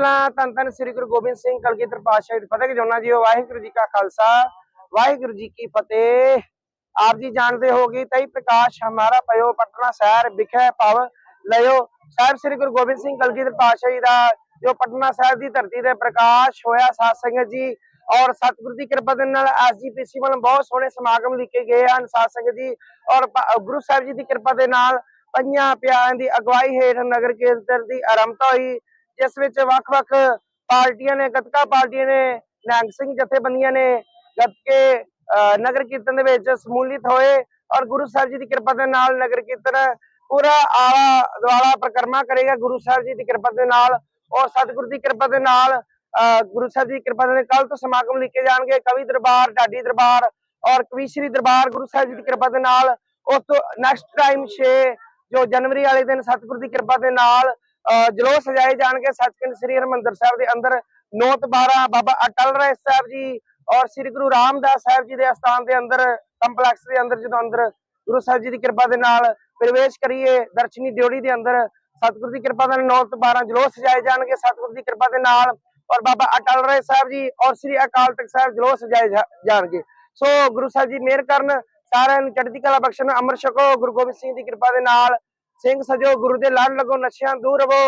ਪਹਿਲਾਂ ਧੰਨ ਧੰਨ ਸ੍ਰੀ ਗੁਰੂ ਗੋਬਿੰਦ ਸਿੰਘ ਕਲਗੀਧਰ ਪਾਤਸ਼ਾਹ ਜੀ ਫਤਿਹ ਜੋਨਾ ਜੀ ਵਾਹਿਗੁਰੂ ਜੀ ਕਾ ਖਾਲਸਾ, ਵਾਹਿਗੁਰੂ ਜੀ ਕੀ ਫਤਿਹ। ਆਪ ਜੀ ਜਾਣਦੇ ਹੋਗੇ ਤਈ ਪ੍ਰਕਾਸ਼ ਹਮਾਰਾ ਪਇਓ, ਪਟਨਾ ਸ਼ਹਿਰ ਵਿਖੇ ਪਵ ਲਿਓ ਸਾਹਿਬ ਸ੍ਰੀ ਗੁਰੂ ਗੋਬਿੰਦ ਸਿੰਘ ਕਲਗੀਧਰ ਪਾਤਸ਼ਾਹ ਜੀ ਦਾ ਜੋ ਪਟਨਾ ਸਾਹਿਬ ਦੀ ਧਰਤੀ ਤੇ ਪ੍ਰਕਾਸ਼ ਹੋਇਆ, ਸਾਧ ਸੰਗਤ ਜੀ, ਔਰ ਸਤਿਗੁਰੂ ਦੀ ਕਿਰਪਾ ਦੇ ਨਾਲ ਐਸਜੀਪੀਸੀ ਵੱਲੋਂ ਬਹੁਤ ਸੋਹਣੇ ਸਮਾਗਮ ਲਿਖੇ ਗਏ ਹਨ, ਸਾਧ ਸੰਗਤ ਜੀ। ਔਰ ਗੁਰੂ ਸਾਹਿਬ ਜੀ ਦੀ ਕਿਰਪਾ ਦੇ ਨਾਲ ਪੰਜਾਂ ਪਿਆਰਿਆਂ ਦੀ ਅਗਵਾਈ ਹੇਠ ਨਗਰ ਕੀਰਤਨ ਦੀ ਆਰੰਭਤਾ ਹੋਈ। ਜਿਸ ਵਿੱਚ ਵੱਖ-ਵੱਖ ਪਾਰਟੀਆਂ ਨੇ, ਗੱਤਕਾ ਪਾਰਟੀਆਂ ਨੇ ਨਿਹੰਗ ਸਿੰਘ ਜਥੇਬੰਦੀਆਂ ਨੇ ਗੱਤਕੇ ਨਗਰ ਕੀਰਤਨ ਦੇ ਵਿੱਚ ਸਮੂਲਿਤ ਹੋਏ ਔਰ ਗੁਰੂ ਸਾਹਿਬ ਜੀ ਦੀ ਕਿਰਪਾ ਦੇ ਨਾਲ ਨਗਰ ਕੀਰਤਨ ਪੂਰਾ ਆਲਾ ਦੁਆਲਾ ਪ੍ਰਕਰਮਾ ਕਰੇਗਾ, ਗੁਰੂ ਸਾਹਿਬ ਜੀ ਦੀ ਕਿਰਪਾ ਦੇ ਨਾਲ, ਔਰ ਸਤਿਗੁਰੂ ਦੀ ਕਿਰਪਾ ਦੇ ਨਾਲ ਗੁਰੂ ਸਾਹਿਬ ਜੀ ਦੀ ਕਿਰਪਾ ਦੇ ਨਾਲ ਕੱਲ ਤੋਂ ਸਮਾਗਮ ਲਿਖੇ ਜਾਣਗੇ, ਕਵੀ ਦਰਬਾਰ, ਢਾਡੀ ਦਰਬਾਰ ਔਰ ਕਵੀਸ਼ਰੀ ਦਰਬਾਰ ਗੁਰੂ ਸਾਹਿਬ ਜੀ ਦੀ ਕਿਰਪਾ ਦੇ ਨਾਲ, ਉਸ ਤੋਂ ਨੈਕਸਟ ਟਾਈਮ 6 ਜੋ ਜਨਵਰੀ ਵਾਲੇ ਦਿਨ ਸਤਿਗੁਰੂ ਦੀ ਕਿਰਪਾ ਦੇ ਨਾਲ ਜਲੌ ਸਜਾਏ ਜਾਣਗੇ ਸੱਚਖੰਡ ਸ੍ਰੀ ਹਰਿਮੰਦਰ ਸਾਹਿਬ ਦੇ ਅੰਦਰ। 9 12 ਬਾਬਾ ਅਟਲ ਰਾਏ ਸਾਹਿਬ ਜੀ ਔਰ ਸ੍ਰੀ ਗੁਰੂ ਰਾਮਦਾਸ ਸਾਹਿਬ ਜੀ ਦੇ ਅਸਥਾਨ ਦੇ ਅੰਦਰ, ਕੰਪਲੈਕਸ ਦੇ ਅੰਦਰ ਜਦੋਂ ਅੰਦਰ ਗੁਰੂ ਸਾਹਿਬ ਜੀ ਦੀ ਕਿਰਪਾ ਦੇ ਨਾਲ ਪ੍ਰਵੇਸ਼ ਕਰੀਏ, ਦਰਸ਼ਨੀ ਡਿਉੜੀ ਦੇ ਅੰਦਰ, ਸਤਿਗੁਰੂ ਦੀ ਕਿਰਪਾ ਦੇ ਨਾਲ 9 ਤੋਂ 12 ਜਲੌ ਸਜਾਏ ਜਾਣਗੇ, ਸਤਿਗੁਰੂ ਦੀ ਕਿਰਪਾ ਦੇ ਨਾਲ ਔਰ ਬਾਬਾ ਅਟਲ ਰਾਏ ਸਾਹਿਬ ਜੀ ਔਰ ਸ੍ਰੀ ਅਕਾਲ ਤਖਤ ਸਾਹਿਬ ਜਲੌ ਸਜਾਏ ਜਾਣਗੇ। ਸੋ ਗੁਰੂ ਸਾਹਿਬ ਜੀ ਮਿਹਰ ਕਰਨ, ਸਾਰਿਆਂ ਨੂੰ ਚੜ੍ਹਦੀ ਕਲਾ ਬਖਸ਼ਣ ਅੰਮ੍ਰਿਤ ਛਕੋ, ਗੁਰੂ ਗੋਬਿੰਦ ਸਿੰਘ ਦੀ ਕਿਰਪਾ ਦੇ ਨਾਲ ਸਿੰਘ ਸਜੋ ਗੁਰੂ ਦੇ ਲੜ ਲਗੋ ਨਸ਼ਿਆਂ ਦੂਰ ਰਵੋ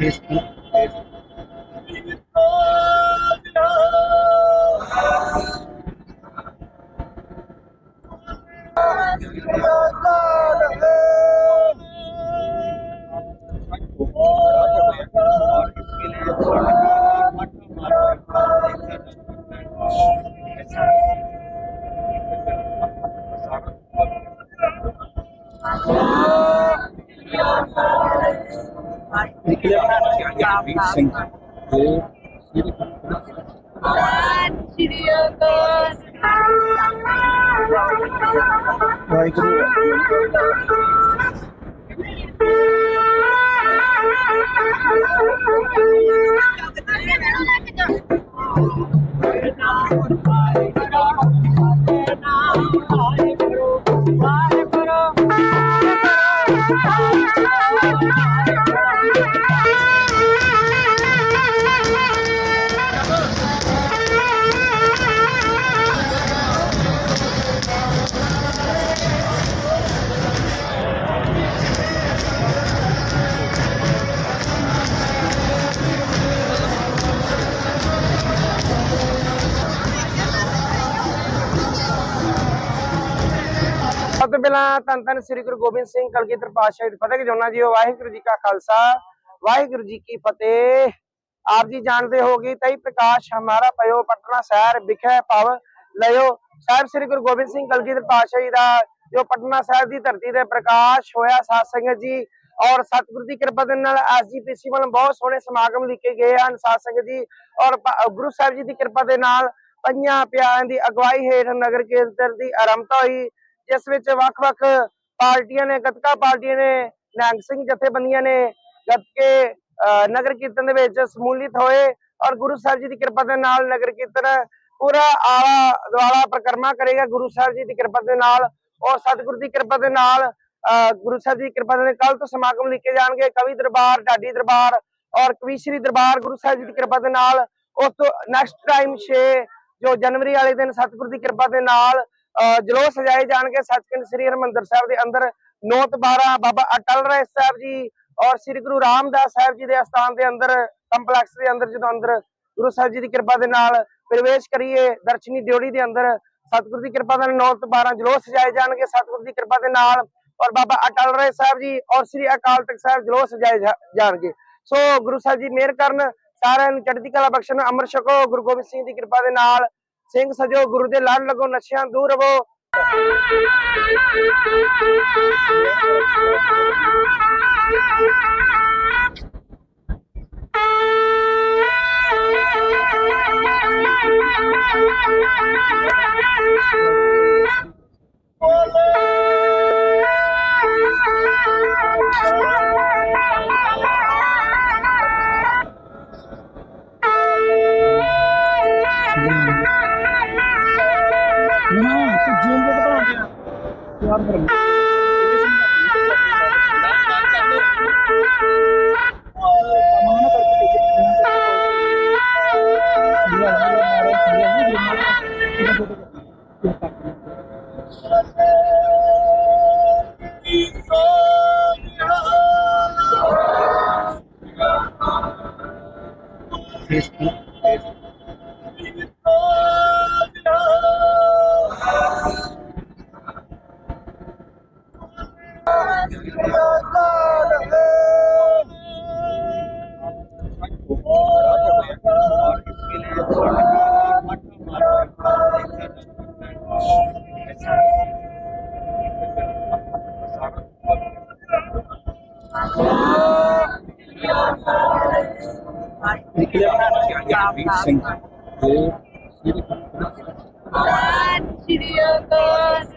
Facebook. ਯਾਰ ਫਿਰ ਜਗਜੀਤ ਸਿੰਘ ਤੇ Thank you. ਸਭ ਤੋਂ ਪਹਿਲਾਂ ਧੰਨ ਧੰਨ ਸ੍ਰੀ ਗੁਰੂ ਗੋਬਿੰਦ ਸਿੰਘ ਕਲਗੀਧਰ ਪਾਤਸ਼ਾਹ ਜੀ ਫਤਿਹ ਜੋਨਾ ਜੀ ਵਾਹਿਗੁਰੂ ਜੀ ਕਾ ਖਾਲਸਾ, ਵਾਹਿਗੁਰੂ ਜੀ ਕੀ ਫਤਿਹ। ਆਪ ਜੀ ਜਾਣਦੇ ਹੋਗੇ ਤਈ ਪ੍ਰਕਾਸ਼ ਹਮਾਰਾ ਪਇਓ, ਪਟਨਾ ਸ਼ਹਿਰ ਵਿਖੇ ਪਵ ਲਿਓ ਸਾਹਿਬ ਸ੍ਰੀ ਗੁਰੂ ਗੋਬਿੰਦ ਸਿੰਘ ਕਲਗੀਧਰ ਪਾਤਸ਼ਾਹ ਜੀ ਦਾ ਜੋ ਪਟਨਾ ਸਾਹਿਬ ਦੀ ਧਰਤੀ ਤੇ ਪ੍ਰਕਾਸ਼ ਹੋਇਆ, ਸਾਧ ਸੰਗਤ ਜੀ, ਔਰ ਸਤਿਗੁਰੂ ਦੀ ਕਿਰਪਾ ਦੇ ਨਾਲ ਐਸਜੀਪੀਸੀ ਵੱਲੋਂ ਬਹੁਤ ਸੋਹਣੇ ਸਮਾਗਮ ਲਿਖੇ ਗਏ ਹਨ, ਸਾਧ ਸੰਗਤ ਜੀ, ਔਰ ਗੁਰੂ ਸਾਹਿਬ ਜੀ ਦੀ ਕਿਰਪਾ ਦੇ ਨਾਲ ਪੰਜਾਂ ਪਿਆਰਿਆਂ ਦੀ ਅਗਵਾਈ ਹੇਠ ਨਗਰ ਕੀਰਤਨ ਦੀ ਆਰੰਭਤਾ ਹੋਈ। ਜਿਸ ਵਿੱਚ ਵੱਖ-ਵੱਖ ਪਾਰਟੀਆਂ ਨੇ, ਗੱਤਕਾ ਪਾਰਟੀਆਂ ਨੇ ਨਿਹੰਗ ਸਿੰਘ ਜਥੇਬੰਦੀਆਂ ਨੇ ਗੱਤਕੇ ਨਗਰ ਕੀਰਤਨ ਦੇ ਵਿੱਚ ਸਮੂਲਿਤ ਹੋਏ ਔਰ ਗੁਰੂ ਸਾਹਿਬ ਜੀ ਦੀ ਕਿਰਪਾ ਦੇ ਨਾਲ ਨਗਰ ਕੀਰਤਨ ਪੂਰਾ ਆਲਾ ਦੁਆਲਾ ਪ੍ਰਕਰਮਾ ਕਰੇਗਾ, ਗੁਰੂ ਸਾਹਿਬ ਜੀ ਦੀ ਕਿਰਪਾ ਦੇ ਨਾਲ, ਔਰ ਸਤਿਗੁਰੂ ਦੀ ਕਿਰਪਾ ਦੇ ਨਾਲ ਗੁਰੂ ਸਾਹਿਬ ਜੀ ਦੀ ਕਿਰਪਾ ਦੇ ਨਾਲ ਕੱਲ ਤੋਂ ਸਮਾਗਮ ਲਿਖੇ ਜਾਣਗੇ, ਕਵੀ ਦਰਬਾਰ, ਢਾਡੀ ਦਰਬਾਰ ਔਰ ਕਵੀਸ਼ਰੀ ਦਰਬਾਰ ਗੁਰੂ ਸਾਹਿਬ ਜੀ ਦੀ ਕਿਰਪਾ ਦੇ ਨਾਲ, ਉਸ ਤੋਂ ਨੈਕਸਟ ਟਾਈਮ 6 ਜੋ ਜਨਵਰੀ ਵਾਲੇ ਦਿਨ ਸਤਿਗੁਰੂ ਦੀ ਕਿਰਪਾ ਦੇ ਨਾਲ ਜਲੌ ਸਜਾਏ ਜਾਣਗੇ ਸੱਚਖੰਡ ਸ੍ਰੀ ਹਰਿਮੰਦਰ ਸਾਹਿਬ ਦੇ ਅੰਦਰ। 9 ਤੋਂ 12 ਬਾਬਾ ਅਟਲ ਰਾਏ ਸਾਹਿਬ ਜੀ ਔਰ ਸ੍ਰੀ ਗੁਰੂ ਰਾਮਦਾਸ ਸਾਹਿਬ ਜੀ ਦੇ ਅਸਥਾਨ ਦੇ ਅੰਦਰ, ਕੰਪਲੈਕਸ ਦੇ ਅੰਦਰ, ਜਦੋਂ ਅੰਦਰ ਗੁਰੂ ਸਾਹਿਬ ਜੀ ਦੀ ਕਿਰਪਾ ਦੇ ਨਾਲ ਪ੍ਰਵੇਸ਼ ਕਰੀਏ, ਦਰਸ਼ਨੀ ਡਿਉੜੀ ਦੇ ਅੰਦਰ, ਸਤਿਗੁਰੂ ਦੀ ਕਿਰਪਾ ਦੇ ਨਾਲ 9 ਤੋਂ 12 ਜਲੌ ਸਜਾਏ ਜਾਣਗੇ, ਸਤਿਗੁਰੂ ਦੀ ਕਿਰਪਾ ਦੇ ਨਾਲ ਔਰ ਬਾਬਾ ਅਟਲ ਰਾਏ ਸਾਹਿਬ ਜੀ ਔਰ ਸ੍ਰੀ ਅਕਾਲ ਤਖਤ ਸਾਹਿਬ ਜਲੌ ਸਜਾਏ ਜਾਣਗੇ। ਸੋ ਗੁਰੂ ਸਾਹਿਬ ਜੀ ਮਿਹਰ ਕਰਨ, ਸਾਰਿਆਂ ਨੂੰ ਚੜ੍ਹਦੀ ਕਲਾ ਬਖਸ਼ਣ ਅੰਮ੍ਰਿਤ ਛਕੋ, ਗੁਰੂ ਗੋਬਿੰਦ ਸਿੰਘ ਦੀ ਕਿਰਪਾ ਦੇ ਨਾਲ ਸਿੰਘ ਸਜੋ ਗੁਰੂ ਦੇ ਲੜ ਲਗੋ ਨਸ਼ਿਆਂ ਦੂਰ ਰਵੋ ਨਾ Yeah. ਸਿੰਘ ਤੇ ਸ੍ਰੀ ਸਭ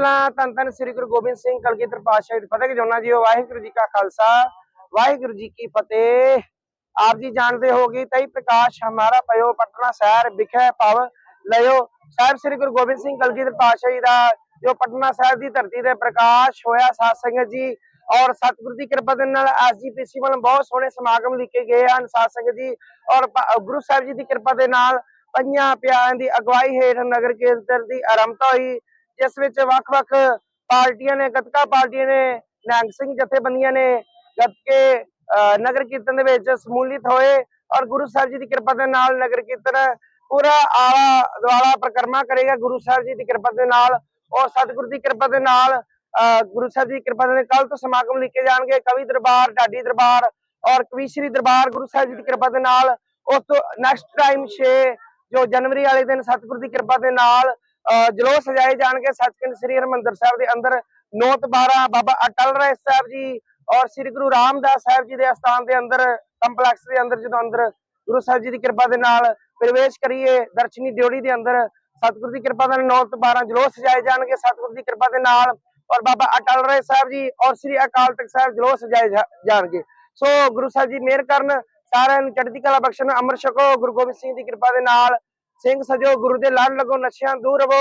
ਪਹਿਲਾਂ ਧੰਨ ਧੰਨ ਸ੍ਰੀ ਗੁਰੂ ਗੋਬਿੰਦ ਸਿੰਘ ਕਲਗੀਧਰ ਪਾਤਸ਼ਾਹ ਜੀ ਫਤਿਹ ਜੋਨਾ ਜੀ ਵਾਹਿਗੁਰੂ ਜੀ ਕਾ ਖਾਲਸਾ, ਵਾਹਿਗੁਰੂ ਜੀ ਕੀ ਫਤਿਹ। ਆਪ ਜੀ ਜਾਣਦੇ ਹੋਗੇ ਤਈ ਪ੍ਰਕਾਸ਼ ਹਮਾਰਾ ਪਇਓ, ਪਟਨਾ ਸ਼ਹਿਰ ਵਿਖੇ ਪਵ ਲਿਓ ਸਾਹਿਬ ਸ੍ਰੀ ਗੁਰੂ ਗੋਬਿੰਦ ਸਿੰਘ ਕਲਗੀਧਰ ਪਾਤਸ਼ਾਹ ਜੀ ਦਾ ਜੋ ਪਟਨਾ ਸਾਹਿਬ ਦੀ ਧਰਤੀ ਤੇ ਪ੍ਰਕਾਸ਼ ਹੋਇਆ, ਸਾਧ ਸੰਗਤ ਜੀ, ਔਰ ਸਤਿਗੁਰੂ ਦੀ ਕਿਰਪਾ ਦੇ ਨਾਲ ਐਸਜੀਪੀਸੀ ਵੱਲੋਂ ਬਹੁਤ ਸੋਹਣੇ ਸਮਾਗਮ ਲਿਖੇ ਗਏ ਹਨ, ਸਾਧ ਸੰਗਤ ਜੀ, ਔਰ ਗੁਰੂ ਸਾਹਿਬ ਜੀ ਦੀ ਕਿਰਪਾ ਦੇ ਨਾਲ ਪੰਜਾਂ ਪਿਆਰਿਆਂ ਦੀ ਅਗਵਾਈ ਹੇਠ ਨਗਰ ਕੀਰਤਨ ਦੀ ਆਰੰਭਤਾ ਹੋਈ। ਜਿਸ ਵਿੱਚ ਵੱਖ-ਵੱਖ ਪਾਰਟੀਆਂ ਨੇ, ਗੱਤਕਾ ਪਾਰਟੀਆਂ ਨੇ ਨਿਹੰਗ ਸਿੰਘ ਜਥੇਬੰਦੀਆਂ ਨੇ ਗੱਤਕੇ ਨਗਰ ਕੀਰਤਨ ਦੇ ਵਿੱਚ ਸਮੂਲਿਤ ਹੋਏ ਔਰ ਗੁਰੂ ਸਾਹਿਬ ਜੀ ਦੀ ਕਿਰਪਾ ਦੇ ਨਾਲ ਨਗਰ ਕੀਰਤਨ ਪੂਰਾ ਆਲਾ ਦੁਆਲਾ ਪ੍ਰਕਰਮਾ ਕਰੇਗਾ, ਗੁਰੂ ਸਾਹਿਬ ਜੀ ਦੀ ਕਿਰਪਾ ਦੇ ਨਾਲ ਔਰ ਸਤਿਗੁਰੂ ਦੀ ਕਿਰਪਾ ਦੇ ਨਾਲ ਗੁਰੂ ਸਾਹਿਬ ਜੀ ਦੀ ਕਿਰਪਾ ਦੇ ਨਾਲ ਕੱਲ ਤੋਂ ਸਮਾਗਮ ਲਿਖੇ ਜਾਣਗੇ, ਕਵੀ ਦਰਬਾਰ, ਢਾਡੀ ਦਰਬਾਰ ਔਰ ਕਵੀਸ਼ਰੀ ਦਰਬਾਰ ਗੁਰੂ ਸਾਹਿਬ ਜੀ ਦੀ ਕਿਰਪਾ ਦੇ ਨਾਲ, ਉਸ ਤੋਂ ਨੈਕਸਟ ਟਾਈਮ 6 ਜੋ ਜਨਵਰੀ ਵਾਲੇ ਦਿਨ ਸਤਿਗੁਰੂ ਦੀ ਕਿਰਪਾ ਦੇ ਨਾਲ ਜਲੌ ਸਜਾਏ ਜਾਣਗੇ ਸੱਚਖੰਡ ਸ੍ਰੀ ਹਰਿਮੰਦਰ ਸਾਹਿਬ ਦੇ ਅੰਦਰ। 9 12 ਬਾਬਾ ਅਟਲ ਰਾਏ ਸਾਹਿਬ ਜੀ ਔਰ ਸ੍ਰੀ ਗੁਰੂ ਰਾਮਦਾਸ ਸਾਹਿਬ ਜੀ ਦੇ ਅਸਥਾਨ ਦੇ ਅੰਦਰ, ਕੰਪਲੈਕਸ ਦੇ ਅੰਦਰ, ਜਦੋਂ ਅੰਦਰ ਗੁਰੂ ਸਾਹਿਬ ਜੀ ਦੀ ਕਿਰਪਾ ਦੇ ਨਾਲ ਪ੍ਰਵੇਸ਼ ਕਰੀਏ ਦਰਸ਼ਨੀ ਡਿਉੜੀ ਦੇ ਅੰਦਰ, ਸਤਿਗੁਰੂ ਦੀ ਕਿਰਪਾ ਦੇ ਨਾਲ 9 ਤੋਂ 12 ਜਲੌ ਸਜਾਏ ਜਾਣਗੇ, ਸਤਿਗੁਰੂ ਦੀ ਕਿਰਪਾ ਦੇ ਨਾਲ ਔਰ ਬਾਬਾ ਅਟਲ ਰਾਏ ਸਾਹਿਬ ਜੀ ਔਰ ਸ੍ਰੀ ਅਕਾਲ ਤਖਤ ਸਾਹਿਬ ਜਲੌ ਸਜਾਏ ਜਾਣਗੇ। ਸੋ ਗੁਰੂ ਸਾਹਿਬ ਜੀ ਮਿਹਰ ਕਰਨ, ਸਾਰਿਆਂ ਨੂੰ ਚੜ੍ਹਦੀ ਕਲਾ ਬਖਸ਼ਣ ਅੰਮ੍ਰਿਤ ਛਕੋ, ਗੁਰੂ ਗੋਬਿੰਦ ਸਿੰਘ ਦੀ ਕਿਰਪਾ ਦੇ ਨਾਲ ਸਿੰਘ ਸਜੋ ਗੁਰੂ ਦੇ ਲੜ ਲਗੋ ਨਸ਼ਿਆਂ ਦੂਰ ਰਵੋ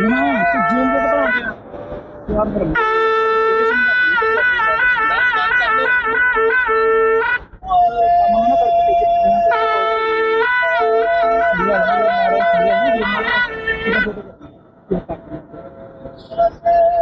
ਨਾ ਤੂੰ ਜੇਲ੍ਹ よかったです。